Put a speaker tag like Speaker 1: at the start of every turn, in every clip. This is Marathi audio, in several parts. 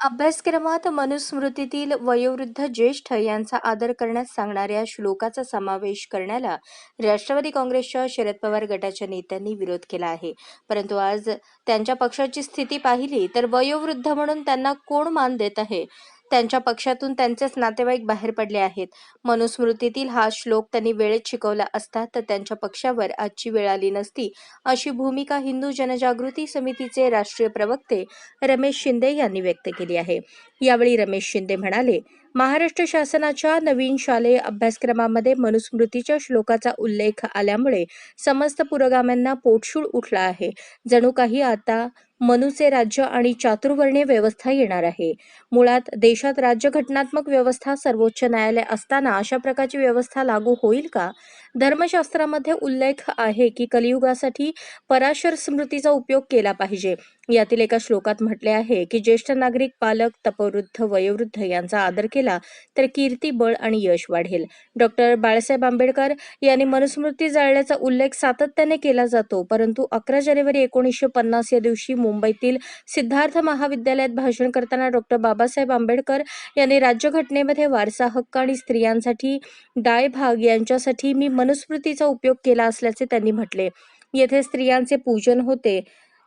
Speaker 1: अभ्यासक्रमात मनुस्मृतीतील वयोवृद्ध ज्येष्ठ यांचा आदर करण्यास सांगणाऱ्या श्लोकाचा समावेश करण्याला राष्ट्रवादी काँग्रेसच्या शरद पवार गटाच्या नेत्यांनी विरोध केला आहे. परंतु आज त्यांच्या पक्षाची स्थिती पाहिली तर वयोवृद्ध म्हणून त्यांना कोण मान देत आहे? त्यांच्या पक्षातून त्यांचेच नातेवाईक बाहेर पडले आहेत. मनुस्मृतीतील हा श्लोक त्यांनी वेळेत शिकवला असता तर त्यांच्या पक्षावर आजची वेळ आली नसती. अशी भूमिका हिंदू जनजागृती समितीचे राष्ट्रीय प्रवक्ते रमेश शिंदे यांनी व्यक्त केली आहे. यावेळी रमेश शिंदे म्हणाले महाराष्ट्र शासनाच्या नवीन शालेय अभ्यासक्रमामध्ये मनुस्मृतीच्या श्लोकाचा उल्लेख आल्यामुळे समस्त पुरोगाम्यांना पोटशूळ उठला आहे. जणू काही आता मनुचे राज्य आणि चातुर्वर्णीय व्यवस्था येणार आहे. मुळात देशात राज्य घटनात्मक व्यवस्था सर्वोच्च न्यायालय असताना अशा प्रकारची व्यवस्था लागू होईल का? धर्मशास्त्रामध्ये उल्लेख आहे की कलियुगासाठी पराशर स्मृतीचा उपयोग केला पाहिजे. यातील एका श्लोकात म्हटले आहे की ज्येष्ठ नागरिक पालक तपवृद्ध वयोवृद्ध यांचा आदर केला तर कीर्ती बळ आणि यश वाढेल. डॉक्टर बाळासाहेब आंबेडकर यांनी मनुस्मृती जाळल्याचा उल्लेख सातत्याने केला जातो परंतु अकरा जानेवारी एकोणीसशे पन्नास या दिवशी मुंबईतील सिद्धार्थ महाविद्यालयात भाषण करताना डॉक्टर बाबासाहेब आंबेडकर यांनी राज्यघटनेमध्ये वारसा हक्क आणि स्त्रियांसाठी दायभाग यांच्यासाठी मी मनुस्मृतीचा उपयोग केला असल्याचे त्यांनी म्हटले. येथे स्त्रियांचे पूजन होते.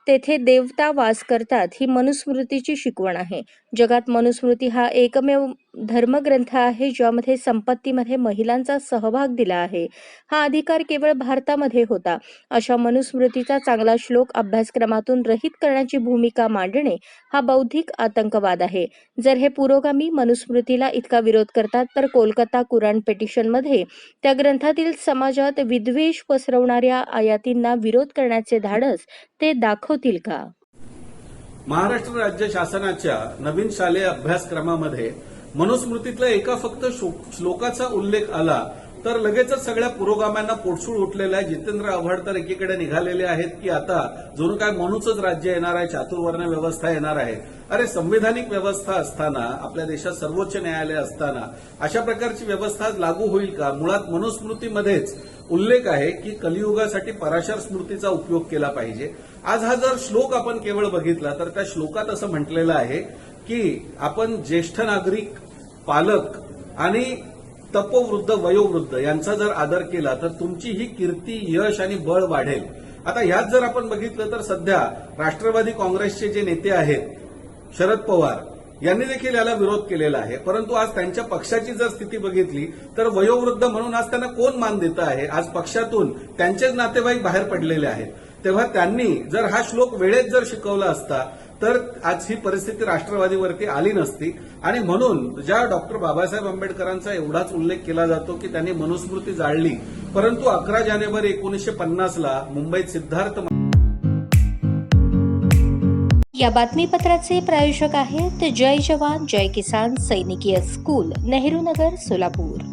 Speaker 1: तेथे देवता वास करतात ही मनुस्मृतीची शिकवण आहे. जगात मनुस्मृती हा एकमेव धर्मग्रंथ आहे ज्यामध्ये संपत्तीमध्ये महिलांचा सहभाग दिला आहे. हा अधिकार केवळ भारतामध्ये होता. अशा मनुस्मृतीचा चांगला श्लोक अभ्यासक्रमातून रहित करण्याची भूमिका मांडणे हा बौद्धिक आतंकवाद आहे. जर हे पुरोगामी मनुस्मृतीला इतका विरोध करतात तर कोलकाता कुराण पेटिशनमध्ये त्या ग्रंथातील समाजात विद्वेष पसरवणाऱ्या आयातींना विरोध करण्याचे धाडस ते दाखवतील का?
Speaker 2: महाराष्ट्र राज्य शासनाच्या नवीन शालेय अभ्यासक्रमामध्ये मनुस्मृतीतल्या एका फक्त श्लोकाचा उल्लेख आला तर लगेचच सगळ्या पुरोगाम्यांना पोटसूळ उठलेलं आहे. जितेंद्र आव्हाड तर एकीकडे निघालेले आहेत की आता जणू काय मनुचंच राज्य येणार आहे चातुर्वर्ण व्यवस्था येणार आहे. अरे संविधानिक व्यवस्था असताना आपल्या देशात सर्वोच्च न्यायालय असताना अशा प्रकारची व्यवस्था आज लागू होईल का? मुळात मनुस्मृतीमध्येच उल्लेख आहे की कलियुगासाठी पराशर स्मृतीचा उपयोग केला पाहिजे. आज हा जर श्लोक आपण केवळ बघितला तर त्या श्लोकात असं म्हटलेलं आहे की आपण ज्येष्ठ नागरिक पालक आणि तपोवृद्ध वयोवृद्ध यांचा जर आदर केला तर तुमची ही कीर्ती यश आणि बळ वाढेल. आता ह्यात जर आपण बघितलं तर सध्या राष्ट्रवादी काँग्रेसचे जे नेते आहेत शरद पवार यांनी देखील याला विरोध केलेला आहे. परंतु आज त्यांच्या पक्षाची जर स्थिती बघितली तर वयोवृद्ध म्हणून आज त्यांना कोण मान देत आहे? आज पक्षातून त्यांचेच नातेवाईक बाहेर पडलेले आहेत. तेव्हा त्यांनी जर हा श्लोक वेळेत जर शिकवला असता तर आज ही परिस्थिती राष्ट्रवादीवरती आली नसती. आणि म्हणून ज्या डॉक्टर बाबासाहेब आंबेडकरांचा एवढाच उल्लेख केला जातो की त्यांनी मनुस्मृती जाळली. परंतु अकरा जानेवारी एकोणीसशे पन्नासला मुंबईत सिद्धार्थ
Speaker 1: या बातमीपत्राचे प्रायोजक आहेत जय जवान जय किसान सैनिकीय स्कूल नेहरू नगर सोलापूर.